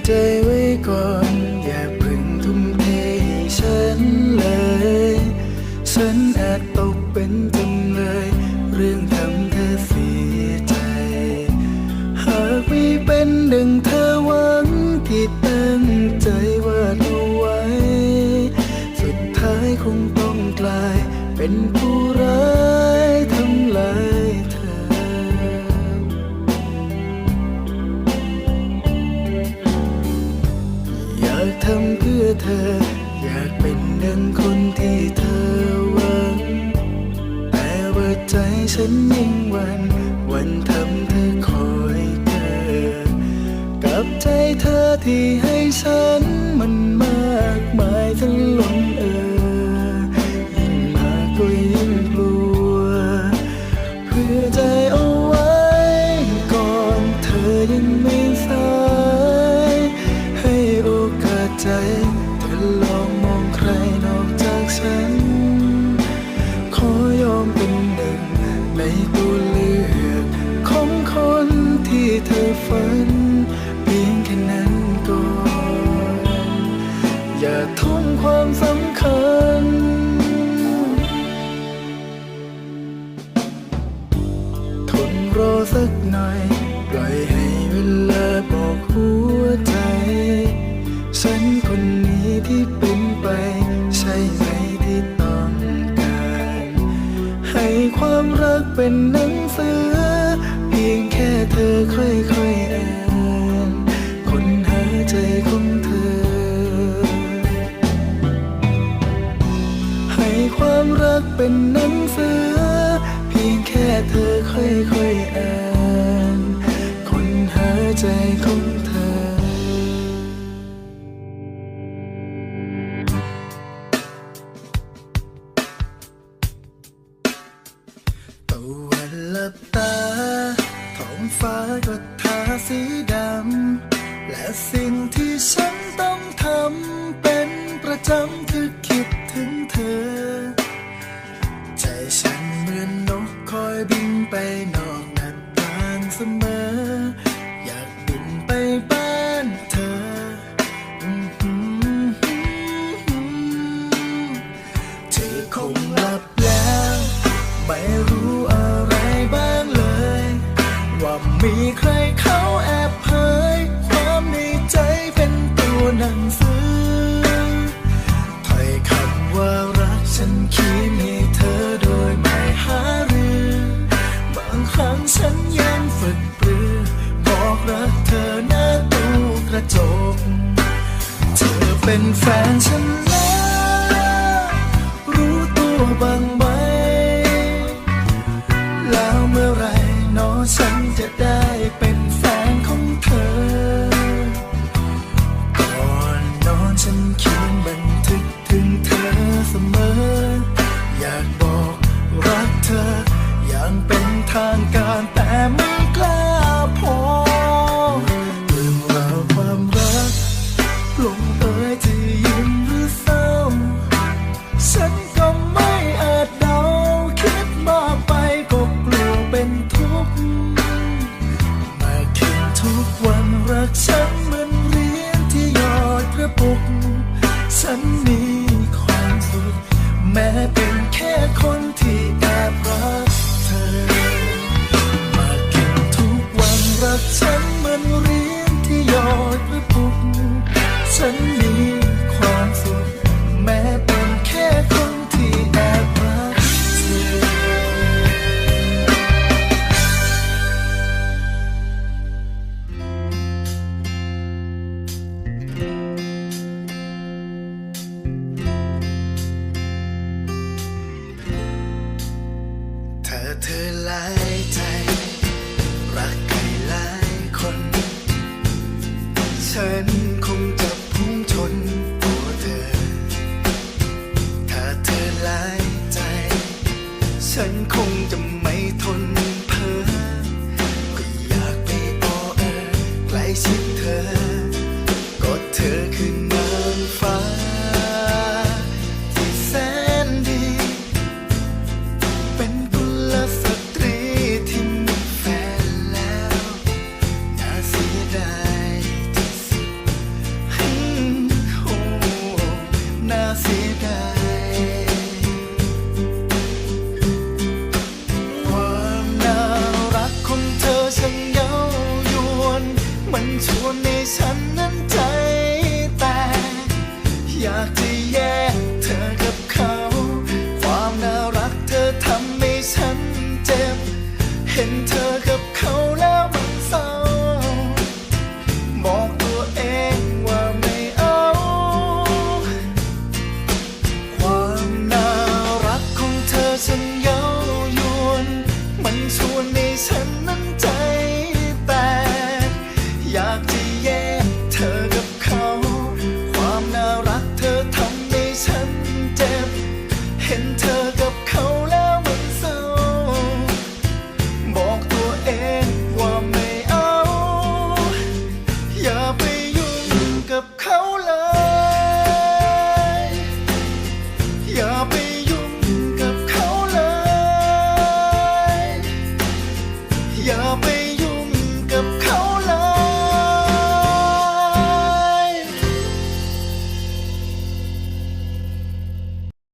day we go. ฉันยิ่งวัน วันทำเธอคอยเกิดกับใจเธอที่ให้ฉันมัน ฝันเพียงแค่นั้นก่อน อย่าทุ่มความสำคัญ ทนรอสักหน่อยปล่อยให้เวลาบอกหัวใจ ฉันคนนี้ที่เป็นไป ใช่ไหมที่ต้องการ ให้ความรักเป็นหนังสือ ยงแค่เธอค่อยๆอ่านคนหาใจของเธอ ให้ความรักเป็นหนังสือ เพียงแค่เธอค่อยๆอ่านคนหาใจของเธอ สิ่งที่ฉันต้องทำเป็นประจำคือคิดถึงเธอ ใจฉันเหมือนนกคอยบินไปนอกหน้าต่างเสมอ อยากบินไปบ้านเธอ เธอคงหลับแล้ว ไม่รู้อะไรบ้างเลย ว่ามีใคร ฉันเขียนให้เธอโดยไม่หารือ บางครั้งฉันยังฝึกปรือ บอกรักเธอหน้าตู้กระจก เธอเป็นแฟนฉันแล้วรู้ตัวบ้างไหมแล้วเมื่อไหรหนอฉันจะได้ ทุก มาคิดทุกวันรักฉัน ฉันคงจะพุ่งชนตัวเธอ ถ้าเธอหลายใจ ฉันคงจะไม่ทนเพ้อก็อยากไปอ้อเออใกล้ชิดเธอ yeah.